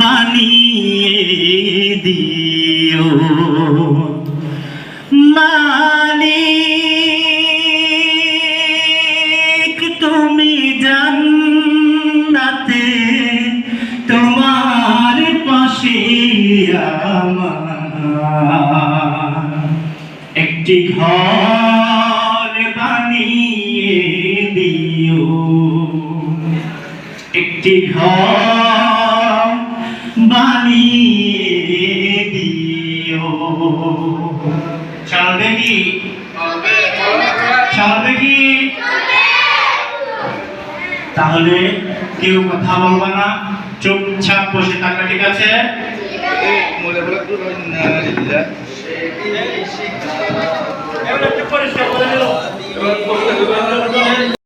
বানিয়ে দিও। মালিক তুমি জান্নাতে তোমার পাশে একটি ঘর বানিয়ে দিও। একটি ঘর বানিয়ে দিও। চলবে কি? চলবে। কি? তাহলে কেউ কথা বলবে না। চুপচাপ বসে থাকবে ঠিক আছে? পরিষ্কার করে দিল।